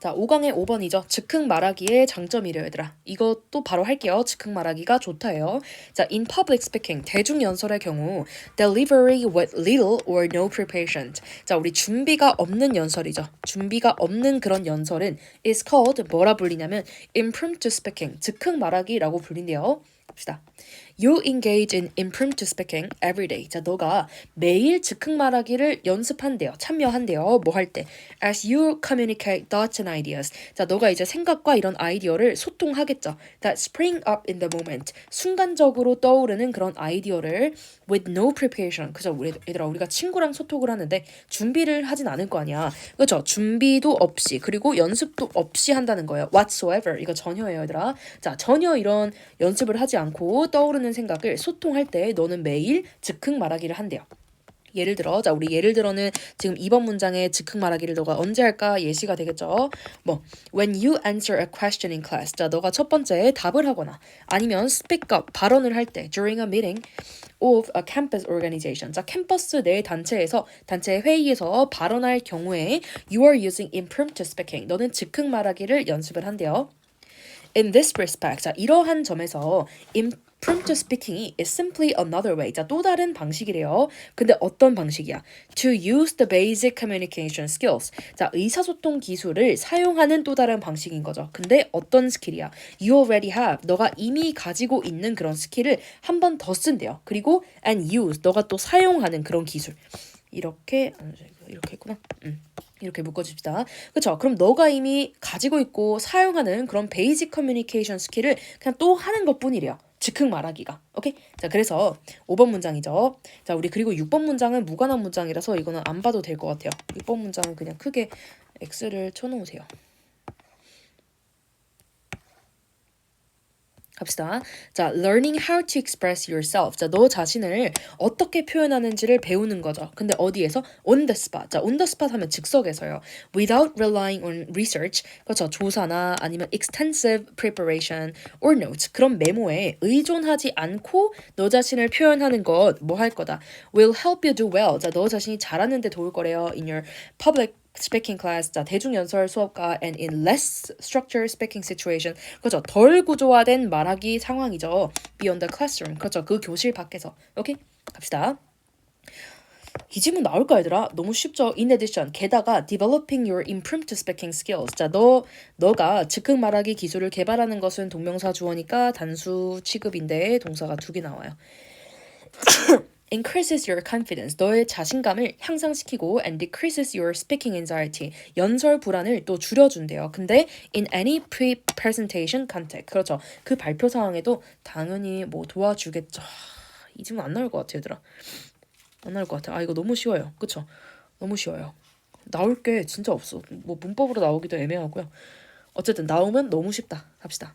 자, 5강의 5번이죠. 즉흥 말하기의 장점이래요, 얘들아. 이것도 바로 할게요. 즉흥 말하기가 좋다예요. 자, in public speaking, 대중 연설의 경우 delivery with little or no preparation. 자, 우리 준비가 없는 연설이죠. 준비가 없는 그런 연설은 is called 뭐라 불리냐면 impromptu speaking, 즉흥 말하기라고 불린대요. 봅시다. You engage in impromptu speaking every day. 자, 너가 매일 즉흥 말하기를 연습한대요. 참여한대요. 뭐 할 때? As you communicate thoughts and ideas. 자, 너가 이제 생각과 이런 아이디어를 소통하겠죠. That spring up in the moment. 순간적으로 떠오르는 그런 아이디어를 with no preparation. 그죠? 우리 얘들아, 우리가 친구랑 소통을 하는데 준비를 하진 않을 거 아니야. 그죠? 준비도 없이 그리고 연습도 없이 한다는 거예요. Whatsoever. 이거 전혀예요, 얘들아. 자, 전혀 이런 연습을 하지 않고 떠오르는 생각을 소통할 때 너는 매일 즉흥 말하기를 한대요. 예를 들어, 자, 우리 예를 들어는 지금 2번 문장의 즉흥 말하기를 너가 언제 할까 예시가 되겠죠? 뭐, when you answer a question in class. 자, 너가 첫 번째 답을 하거나 아니면 speak up, 발언을 할 때 during a meeting of a campus organization. 자, 캠퍼스 내 단체에서, 단체 회의에서 발언할 경우에 you are using impromptu speaking. 너는 즉흥 말하기를 연습을 한대요. In this respect, 자 이러한 점에서 impromptu speaking이 is simply another way. 자 또 다른 방식이래요. 근데 어떤 방식이야? To use the basic communication skills. 자 의사소통 기술을 사용하는 또 다른 방식인 거죠. 근데 어떤 스킬이야? You already have. 너가 이미 가지고 있는 그런 스킬을 한 번 더 쓴대요. 그리고 and use. 너가 또 사용하는 그런 기술. 이렇게 아, 이렇게 했구나. 음. 이렇게 묶어줍시다. 그쵸? 그럼 너가 이미 가지고 있고 사용하는 그런 베이직 커뮤니케이션 스킬을 그냥 또 하는 것 뿐이래요. 즉흥 말하기가. 오케이? 자, 그래서 5번 문장이죠. 자, 우리 그리고 6번 문장은 무관한 문장이라서 이거는 안 봐도 될 것 같아요. 6번 문장은 그냥 크게 X를 쳐놓으세요. 갑시다. 자, learning how to express yourself. 자, 너 자신을 어떻게 표현하는지를 배우는 거죠. 근데 어디에서? on the spot. 자, on the spot 하면 즉석에서요. without relying on research. 그렇죠. 조사나 아니면 extensive preparation or notes. 그런 메모에 의존하지 않고 너 자신을 표현하는 것 뭐 할 거다. will help you do well. 자, 너 자신이 잘하는 데 도울 거래요. in your public speaking class, 자 대중 연설 수업과 and in less structured speaking situation, 그렇죠. 덜 구조화된 말하기 상황이죠. beyond the classroom, 그렇죠. 그 교실 밖에서. 오케이, 갑시다. 이 질문 나올까 얘들아? 너무 쉽죠. In addition, 게다가 developing your impromptu speaking skills. 자, 너 너가 즉흥 말하기 기술을 개발하는 것은 동명사 주어니까 단수 취급인데 동사가 두 개 나와요. Increases your confidence. 너의 자신감을 향상시키고 and decreases your speaking anxiety. 연설 불안을 또 줄여준대요. 근데 in any pre-presentation context. 그렇죠. 그 발표 상황에도 당연히 뭐 도와주겠죠. 이 질문 안 나올 것 같아, 얘들아. 안 나올 것 같아. 아, 이거 너무 쉬워요. 그쵸? 너무 쉬워요. 나올 게 진짜 없어. 뭐 문법으로 나오기도 애매하고요. 어쨌든 나오면 너무 쉽다. 합시다.